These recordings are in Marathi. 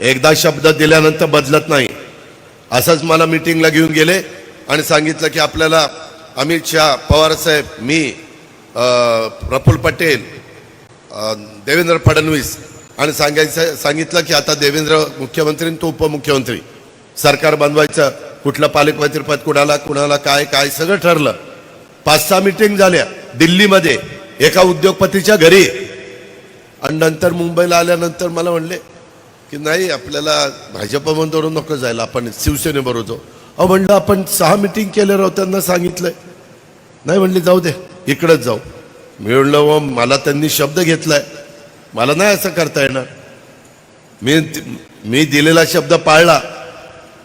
एकदा शब्द दिल्यानंतर बदलत नाही. असंच मला मिटिंगला घेऊन गेले आणि सांगितलं की आपल्याला अमित शहा पवारसाहेब मी प्रफुल्ल पटेल देवेंद्र फडणवीस आणि सांगायचं सांगितलं की आता देवेंद्र मुख्यमंत्री आणि तो उपमुख्यमंत्री. सरकार बनवायचं कुठलं पालकमंत्रीपद कुणाला कुणाला काय काय सगळं ठरलं. पाच सहा मिटिंग झाल्या दिल्लीमध्ये. एका उद्योगपतीच्या घरी. आणि नंतर मुंबईला आल्यानंतर मला म्हणले की नाही आपल्याला भाजपमधून नको जायला आपण शिवसेनेबरोबर जाऊ अहो म्हणलं आपण सहा मिटिंग केले त्यांना सांगितलंय. नाही म्हणले जाऊ दे इकडंच जाऊ. मी म्हणलं "व मला त्यांनी शब्द घेतलाय. मला नाही असं करता येणार. मी मी दिलेला शब्द पाळला.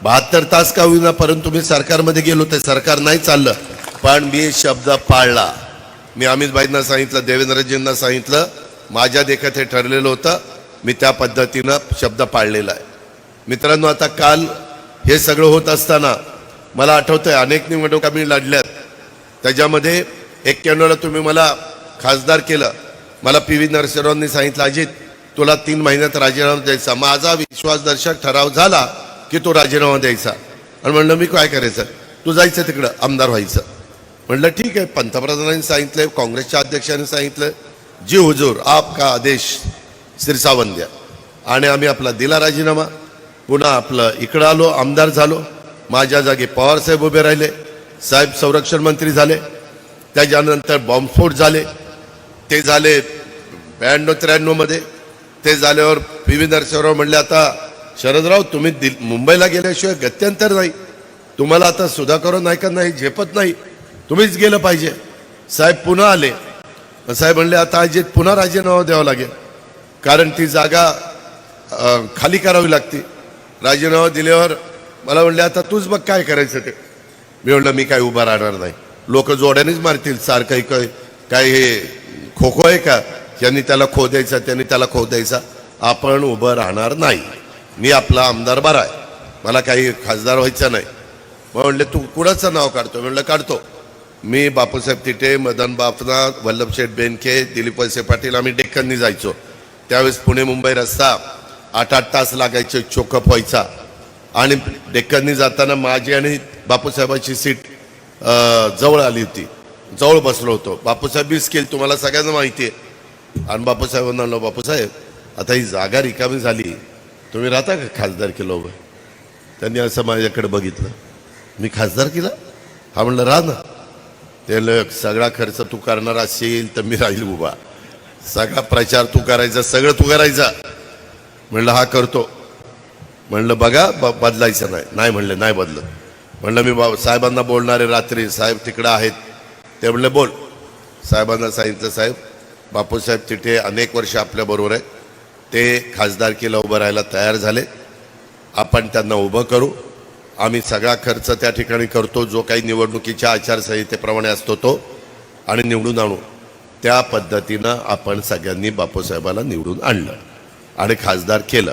बहात्तर तास का होईना परंतु मी सरकारमध्ये गेलो ते सरकार नाही चाललं. पण मी शब्द पाळला. मी अमितभाईंना सांगितलं देवेंद्रजींना सांगितलं. माझ्या देखत हे ठरलेलं होतं. मी त्या पद्धतीनं शब्द पाळलेला आहे. मित्रांनो आता काल हे सगळं होत असताना मला आठवतं आहे अनेक निवडणुका मी लढल्यात. त्याच्यामध्ये एक्क्याण्णवला तुम्ही मला खासदार केलं. मला पी व्ही नरसिंहरावांनी सांगितलं अजित तुला तीन महिन्यात राजीनामा द्यायचा. माझा विश्वासदर्शक ठराव झाला की तो राजीनामा द्यायचा. आणि म्हणलं मी काय करायचं? तू जायचं तिकडं आमदार व्हायचं. म्हणलं ठीक आहे. पंतप्रधानांनी सांगितलं काँग्रेसच्या अध्यक्षांनी सांगितलं जी हुजूर आपका आदेश सिरसावन द्या आणि आम्ही आपला दिला राजीनामा. पुन्हा आपलं इकडं आलो आमदार झालो. माझ्या जागी पवारसाहेब उभे राहिले. साहेब संरक्षण मंत्री झाले. त्याच्यानंतर बॉम्बस्फोट झाले. ते झाले ब्याण्णव त्र्याण्णवमध्ये ते झाल्यावर पी व्ही नरसिंहराव म्हणले आता शरदराव तुम्ही दिल मुंबईला गेल्याशिवाय गत्यंतर नाही. तुम्हाला आता सुधाकर नायका नाही झेपत नाही. तुम्हीच गेलं पाहिजे. साहेब पुन्हा आले. साहेब म्हणले आता अजित पुन्हा राजीनामा द्यावा लागेल. कारण ती जागा खाली करावी लागती. राजीनामा दिल्यावर मला म्हणले आता तूच बघ काय करायचं ते. मी म्हणलं मी काय उभा राहणार नाही. लोक जोड्यानेच मारतील सारखं काय काय हे खो खो आहे का? यांनी त्याला खो द्यायचा त्यांनी त्याला खो द्यायचा. आपण उभं राहणार नाही. मी आपला आमदार बरा आहे. मला काही खासदार व्हायचं नाही. मग म्हणले तू कुणाचं नाव काढतो? म्हणलं काढतो. मी बापूसाहेब तिटे मदन बापना वल्लभशेठ बेनके दिलीप वळसे पाटील आम्ही डेक्कननी जायचो. त्यावेळेस पुणे मुंबई रस्ता आठ आठ तास लागायचे चोकअप व्हायचा. आणि डेक्कननी जाताना माझी आणि बापूसाहेबाची सीट जवळ आली होती. जवळ बसलो होतो. बापूसाहेब बी तुम्हाला सगळ्यांना माहिती आहे आणि बापूसाहेबांना म्हणलो बापूसाहेब आता ही जागा रिकामी झाली. तुम्ही राहता का खासदार केलो त्यांनी असं माझ्याकडे बघितलं. मी खासदार केला? हा म्हणलं राहा ना. ते सगळा खर्च तू करणार असेल तर मी राहील उभा. सगळा प्रचार तू करायचा सगळं तू करायचा. म्हणलं हा करतो. म्हणलं बघा ब बदलायचं नाही. नाही म्हणलं नाही बदलत. म्हणलं मी बा साहेबांना बोलणारे रात्री साहेब तिकडं आहेत. ते म्हणले बोल. साहेबांना सांगितलं साहेब बापूसाहेब तिथे अनेक वर्ष आपल्याबरोबर आहे ते खासदारकीला उभं राहायला तयार झाले. आपण त्यांना उभं करू. आम्ही सगळा खर्च त्या ठिकाणी करतो. जो काही निवडणुकीच्या आचारसंहितेप्रमाणे असतो तो. आणि निवडून आणू. त्या पद्धतीनं आपण सगळ्यांनी बापूसाहेबाला निवडून आणलं आणि खासदार केलं.